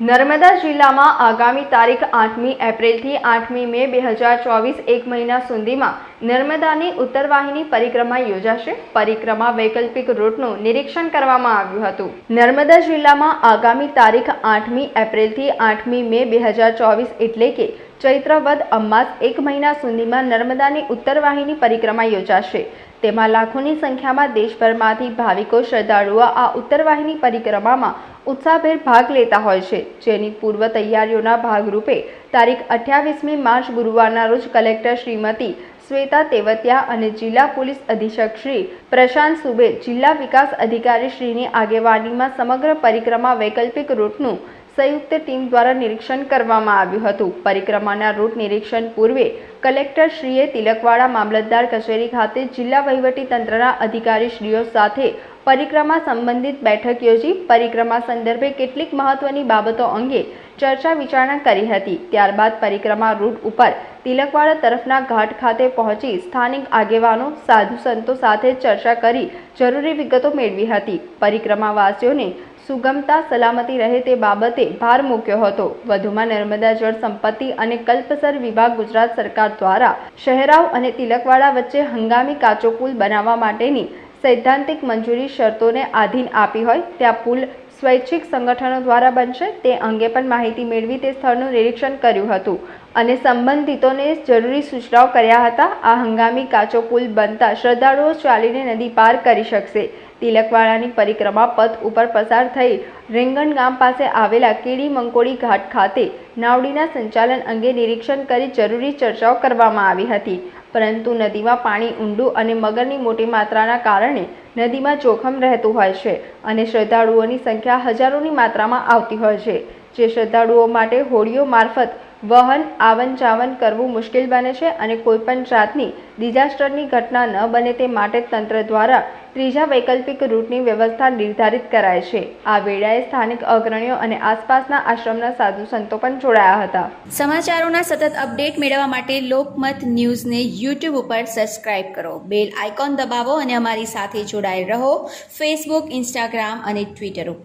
નર્મદા જિલ્લામાં આગામી તારીખ આઠમી એપ્રિલથી આઠમી મે બે હજાર ચોવીસ એક મહિના સુધીમાં નર્મદાની ઉત્તરવાહિની પરિક્રમા યોજાશે. પરિક્રમા વૈકલ્પિક રૂટનું નિરીક્ષણ કરવામાં આવ્યું હતું. નર્મદા જિલ્લામાં આગામી તારીખ આઠમી એપ્રિલથી આઠમી મે બે હજાર ચોવીસ એટલે કે ચૈત્ર વદ અમાસ એક મહિના સુધીમાં નર્મદાની ઉત્તરવાહિની પરિક્રમા યોજાશે. તેમાં લાખોની સંખ્યામાં દેશભરમાંથી ભાવિકો શ્રદ્ધાળુઓ આ ઉત્તરવાહિની પરિક્રમામાં ઉત્સાહભેર ભાગ લેતા હોય છે. જેની પૂર્વ તૈયારીઓના ભાગરૂપે તારીખ અઠ્યાવીસમી માર્ચ ગુરુવારના રોજ કલેક્ટર શ્રીમતી શ્વેતા તેવતિયા અને જિલ્લા પોલીસ અધિક્ષક શ્રી પ્રશાંત સુબે જિલ્લા વિકાસ અધિકારી શ્રીની આગેવાનીમાં સમગ્ર પરિક્રમા વૈકલ્પિક રૂટનું સંયુક્ત ટીમ દ્વારા નિરીક્ષણ કરવામાં આવ્યું હતું. પરિક્રમાના રૂટ નિરીક્ષણ પૂર્વે કલેક્ટર શ્રીએ તિલકવાડા મામલતદાર કચેરી ખાતે જિલ્લા વહીવટી તંત્રના અધિકારીશ્રીઓ સાથે પરિક્રમા સંબંધિત બેઠક યોજી, પરિક્રમા સંદર્ભે કેટલીક મહત્વની બાબતો અંગે ચર્ચા વિચારણા કરી હતી. ત્યારબાદ પરિક્રમા રૂટ ઉપર તિલકવાડા તરફના ઘાટ ખાતે પહોંચી સ્થાનિક આગેવાનો, સાધુ સંતો સાથે ચર્ચા કરી જરૂરી વિગતો મેળવી હતી. પરિક્રમાવાસીઓને સુગમતા, સલામતી રહે તે બાબતે ભાર મૂક્યો હતો. વધુમાં નર્મદા જળ સંપત્તિ અને કલ્પસર વિભાગ ગુજરાત સરકાર દ્વારા શહેરાવ અને તિલકવાડા વચ્ચે હંગામી કાચો પુલ બનાવવા માટેની સૈદ્ધાંતિક મંજૂરી શરતોને આધીન આપી હોય ત્યાં પુલ સ્વૈચ્છિક સંગઠનો દ્વારા બનશે તે અંગે પણ માહિતી મેળવી તે સ્થળનું નિરીક્ષણ કર્યું હતું. અને સંબંધિતોને જરૂરી સૂચનાઓ કર્યા હતા. આ હંગામી કાચો પુલ બનતા શ્રદ્ધાળુઓ ચાલીને નદી પાર કરી શકશે. તિલકવાડાની પરિક્રમા પથ ઉપર પસાર થઈ રેંગણ ગામ પાસે આવેલા કેડી મંકોડી ઘાટ ખાતે નાવડીના સંચાલન અંગે નિરીક્ષણ કરી જરૂરી ચર્ચાઓ કરવામાં આવી હતી. પરંતુ નદીમાં પાણી ઊંડું અને મગરની મોટી માત્રાના કારણે નદીમાં જોખમ રહેતું હોય છે અને શ્રદ્ધાળુઓની સંખ્યા હજારોની માત્રામાં આવતી હોય છે. જે શ્રદ્ધાળુઓ માટે હોડીઓ મારફત વહન આવન જાવન કરવું મુશ્કેલ બને છે અને કોઈપણ જાતની ડિઝાસ્ટરની ઘટના ન બને તે માટે તંત્ર દ્વારા ત્રીજા વૈકલ્પિક રૂટની વ્યવસ્થા નિર્ધારિત કરાય છે. આ વેળાએ સ્થાનિક અગ્રણીઓ અને આસપાસના આશ્રમના સાધુ સંતો પણ જોડાયા હતા. સમાચારોના સતત અપડેટ મેળવવા માટે લોકમત ન્યૂઝને યુટ્યુબ ઉપર સબસ્ક્રાઇબ કરો. બેલ આઇકોન દબાવો અને અમારી સાથે જોડાયેલ રહો. ફેસબુક ઇન્સ્ટાગ્રામ અને ટ્વિટર ઉપર.